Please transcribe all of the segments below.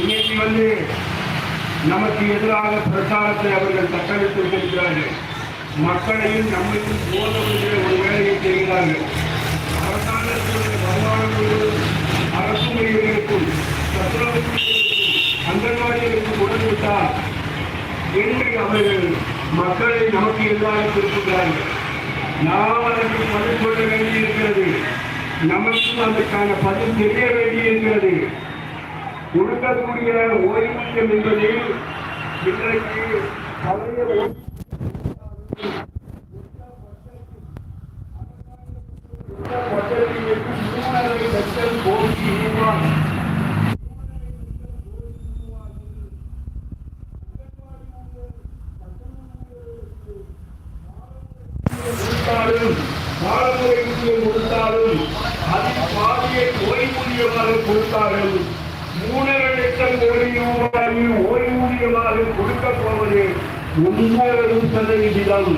இன்னைக்கு வந்து நமக்கு எதிராக பிரச்சாரத்தை அவர்கள் தத்தளித்து கொண்டிருக்கிறார்கள் மக்களையும் நம்மையும் போதவர்கள் ஒரு வேலையை செய்கிறார்கள். அரசாங்கத்தினுடைய வருமானங்களும் அரசு முறைகளுக்கும் அங்கன்வாடிகளுக்கும் உடன்விட்டால் என்று அவர்கள் மக்களை நமக்கு எதிராக திருப்புகிறார்கள். நாம் அதற்கு பதில் கொள்ள வேண்டியிருக்கிறது. நமக்கும் அதற்கான பதில் தெரிய வேண்டியிருக்கிறது. கொடுக்கக்கூடிய ஓய்வூதியம் என்பது இன்றைக்கு பழைய ஓய்வு- மூணரை லட்சம் கோடி ரூபாய் கொடுத்தாலும் ஊதியம் கொடுத்தாலும் அதில் பாதியை ஓய்வூதியமாக கொடுத்தார்கள். மூணரை லட்சம் கோடி ரூபாயில் ஓய்வூதியமாக கொடுக்கப் போவது ஒன்பது சதவிகிதம்.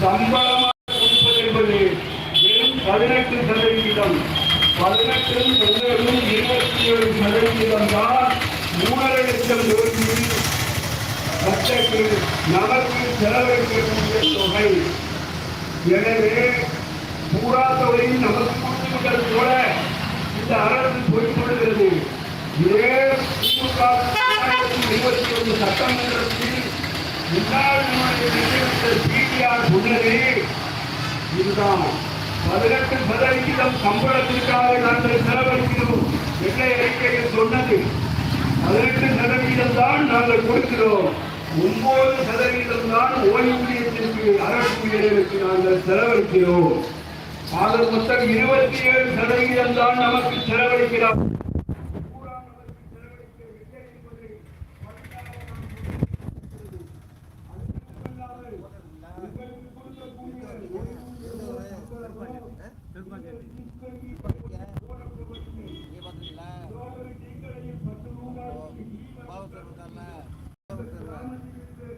சம்பளமாக கொடுப்பது என்பது வெறும் பதினெட்டு சதவிகிதம். பதினெட்டும் ஒன்பதும் இருபத்தி ஏழு சதவிகிதம் தான் மூணரை லட்சம் கோடி லட்சத்து நமக்கு செலவழிக்கக்கூடிய தொகை. எனவே பூரா தொகையும் நமக்கு கொடுத்துவிட்டது போல இந்த அரசு பொய்ப்படுகிறது இதே திமுக இருபத்தி ஒன்று சட்டமன்றத்தில் முன்னாள் பிடிஆர் சொன்னது இதுதான். பதினெட்டு சதவிகிதம் சம்பளத்திற்காக நாங்கள் செலவழிக்கிறோம் அறிக்கையில் சொன்னது. பதினெட்டு தான் நாங்கள் கொடுக்கிறோம். ஒன்பது சதவீதம் தான் ஓய்வூதியத்திற்கு அரசு ஊழியர்களுக்கு நாங்கள் செலவழிக்கிறோம். ஆக மொத்தம் இருபத்தி ஏழு சதவீதம் தான் நமக்கு கொடுக்கக்கூடிய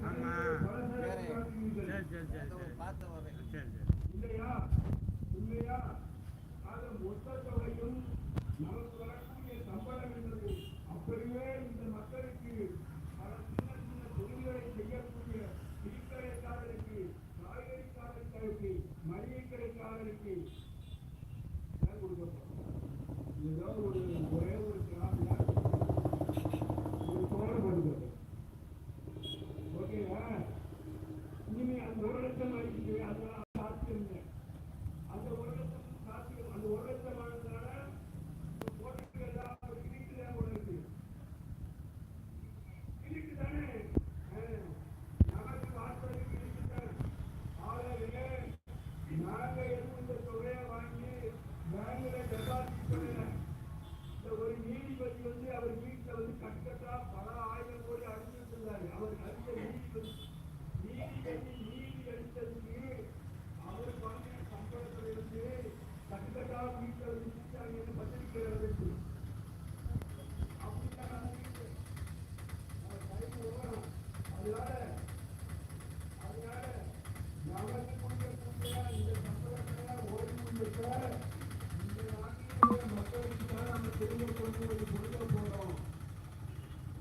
ஆமா. சரி சரி சரி சரி. சரி இல்லையா இல்லையா 我在这儿还有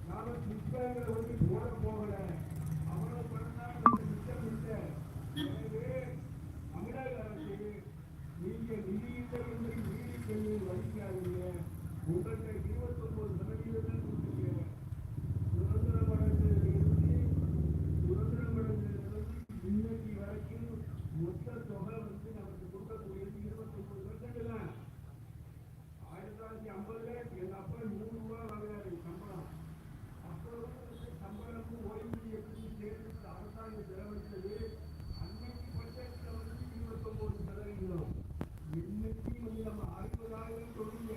நாம புத்தகங்களை வந்து போட போகல அரசாங்கம் செலவழித்தது அன்னைக்கு பட்ஜெட்ல வந்து இருபத்தொன்பது சதவீதம் இன்னைக்கு நம்ம அறுபதாயிரம் சொல்லுங்க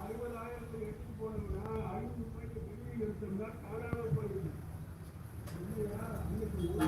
அறுபதாயிரத்தை எடுத்து போனோம்னா ஐந்து ரூபாய்க்கு வெளியில் எடுத்தோம்னா காணாமல் போயிடுது இல்லையா? அன்னைக்கு